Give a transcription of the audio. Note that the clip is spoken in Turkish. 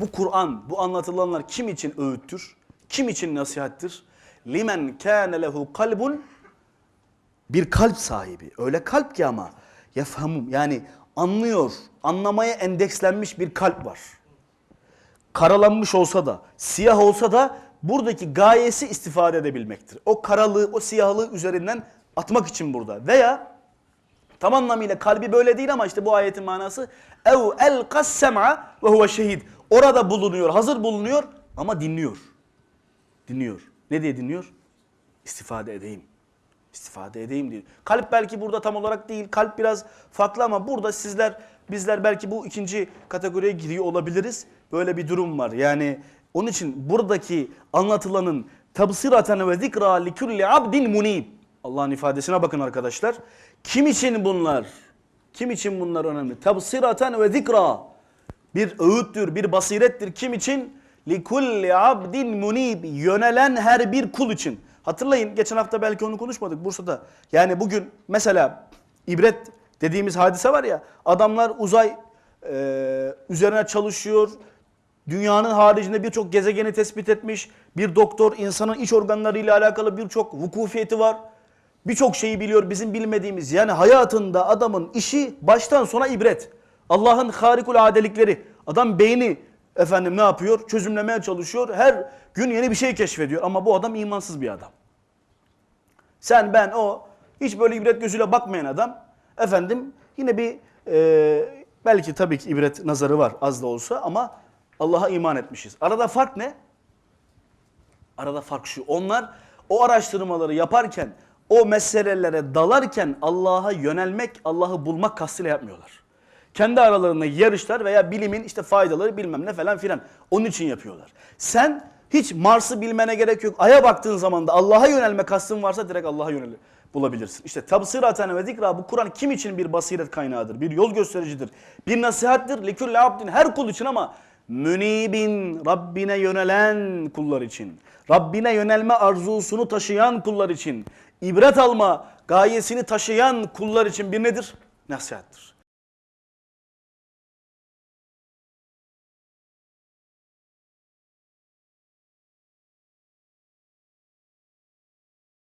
Bu Kur'an, bu anlatılanlar kim için öğüttür? Kim için nasihattir? Limen kâne lehu kalbun bir kalp sahibi. Öyle kalp ki ama yefhamum yani anlıyor, anlamaya endekslenmiş bir kalp var. Karalanmış olsa da, siyah olsa da buradaki gayesi istifade edebilmektir. O karalığı, o siyahlığı üzerinden atmak için burada. Veya tam anlamıyla kalbi böyle değil ama işte bu ayetin manası ev el kassema ve huve şehid. Orada bulunuyor, hazır bulunuyor ama dinliyor. Dinliyor. Ne diye dinliyor? İstifade edeyim. İstifade edeyim diyor. Kalp belki burada tam olarak değil. Kalp biraz farklı ama burada sizler bizler belki bu ikinci kategoriye giriyor olabiliriz. Böyle bir durum var. Yani onun için buradaki anlatılanın tabsiraten ve zikra li kulli abdin munib. Allah'ın ifadesine bakın arkadaşlar. Kim için bunlar? Kim için bunlar önemli? Tabsiraten ve zikra. Bir öğüttür, bir basirettir. Kim için? Likulli abdin munib. Yönelen her bir kul için. Hatırlayın geçen hafta belki onu konuşmadık Bursa'da. Yani bugün mesela ibret dediğimiz hadise var ya. Adamlar uzay e, üzerine çalışıyor. Dünyanın haricinde birçok gezegeni tespit etmiş. Bir doktor insanın iç organlarıyla alakalı birçok vukufiyeti var. Birçok şeyi biliyor bizim bilmediğimiz. Yani hayatında adamın işi baştan sona ibret. Allah'ın harikul adelikleri. Adam beyni efendim ne yapıyor? Çözümlemeye çalışıyor. Her gün yeni bir şey keşfediyor. Ama bu adam imansız bir adam. Sen ben o hiç böyle ibret gözüyle bakmayan adam efendim yine bir e, belki tabii ki ibret nazarı var az da olsa ama Allah'a iman etmişiz. Arada fark ne? Arada fark şu. Onlar o araştırmaları yaparken, o meselelere dalarken Allah'a yönelmek, Allah'ı bulmak kastıyla yapmıyorlar. Kendi aralarında yarışlar veya bilimin işte faydaları bilmem ne falan filan. Onun için yapıyorlar. Sen hiç Mars'ı bilmene gerek yok. Ay'a baktığın zaman da Allah'a yönelme kastın varsa direkt Allah'a yönel bulabilirsin. İşte tabsiraten ve zikra bu Kur'an kim için bir basiret kaynağıdır? Bir yol göstericidir. Bir nasihattir. Likülle abdin her kul için ama münibin Rabbine yönelen kullar için. Rabbine yönelme arzusunu taşıyan kullar için. ibret alma gayesini taşıyan kullar için bir nedir? Nasihattır.